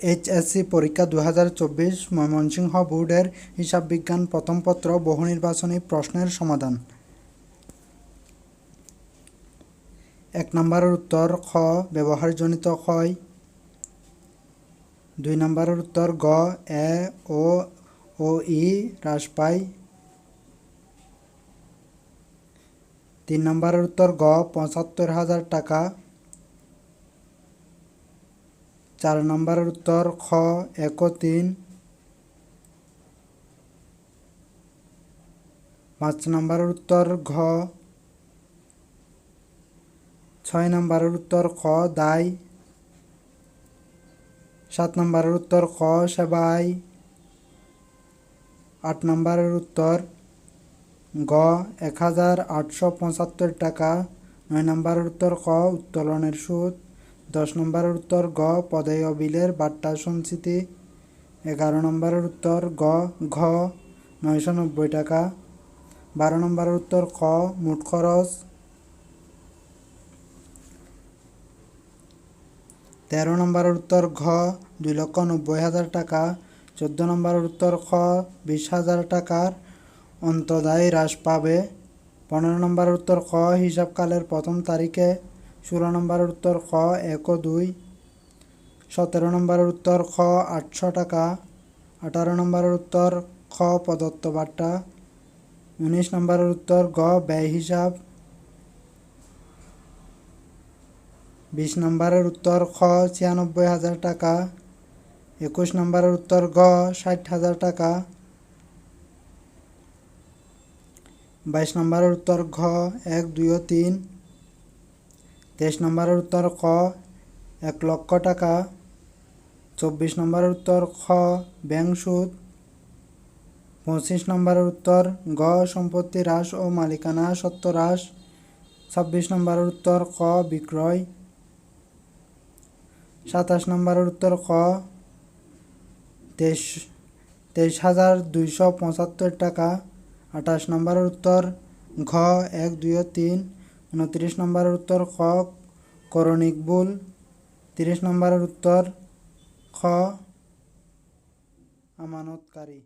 HSC পরীক্ষা দু হাজার চব্বিশ ময়মনসিংহ বোর্ডের হিসাব বিজ্ঞান প্রথম পত্র বহু নির্বাচনী প্রশ্নের সমাধান। এক নম্বরের উত্তর খ, ব্যবহারজনিত ক্ষয় দুই নম্বরের উত্তর গ, এ, ও ও, ই হ্রাস পায় তিন নম্বরের উত্তর গ, পঁচাত্তর হাজার টাকা চার উত্তর খ, এক ও তিন। পাঁচ নম্বরের উত্তর ঘ। ছয় নম্বরের উত্তর খ দায় সাত নম্বরের উত্তর খ, সেবাই। আট নম্বরের উত্তর গ, এক হাজার আটশো পঁচাত্তর টাকা। নয় নম্বরের উত্তর ক, উত্তোলনের সুদ। দশ নম্বরের উত্তর গ, পদেয় বিলের বাট্টা সঞ্চিতি। এগারো নম্বরের উত্তর গ, ঘ নয়শো নব্বই টাকা। বারো নম্বরের উত্তর খ, মোট খরচ তেরো নম্বরের উত্তর ঘ, দুই লক্ষ নব্বই হাজার টাকা। চোদ্দ নম্বরের উত্তর খ, বিশ হাজার টাকার অন্তদায় হ্রাস পাবে। পনেরো নম্বরের উত্তর খ, হিসাবকালের প্রথম তারিখে ষোলো নম্বরের উত্তর খ, এক দুই। সতেরো নম্বরের উত্তর খ, আটশো টাকা। আঠারো নম্বরের উত্তর খ, প্রদত্ত বার্তা। উনিশ নম্বরের উত্তর গ, ব্যয় হিসাব। বিশ নম্বরের উত্তর খ, ছিয়ানব্বই হাজার টাকা। একুশ নম্বরের উত্তর গ, ষাট হাজার টাকা। বাইশ নম্বরের উত্তর ঘ, এক, দুই ও তিন। তেইশ নম্বরের উত্তর ক, এক লক্ষ টাকা। চব্বিশ নম্বরের উত্তর খ, ব্যাংক সুদ। পঁচিশ নম্বরের উত্তর গ, সম্পত্তি হ্রাস ও মালিকানা সত্ত্ব হ্রাস। ছাব্বিশ নম্বরের উত্তর ক, বিক্রয়। সাতাশ নম্বরের উত্তর ক, তেইশ তেইশ হাজার দুইশো পঁচাত্তর টাকা। আঠাশ নম্বরের উত্তর ঘ, এক, দুই তিন। উনত্রিশ নম্বরের উত্তর খ করণিক বুল। তিরিশ নম্বরের উত্তর খ আমানতকারী।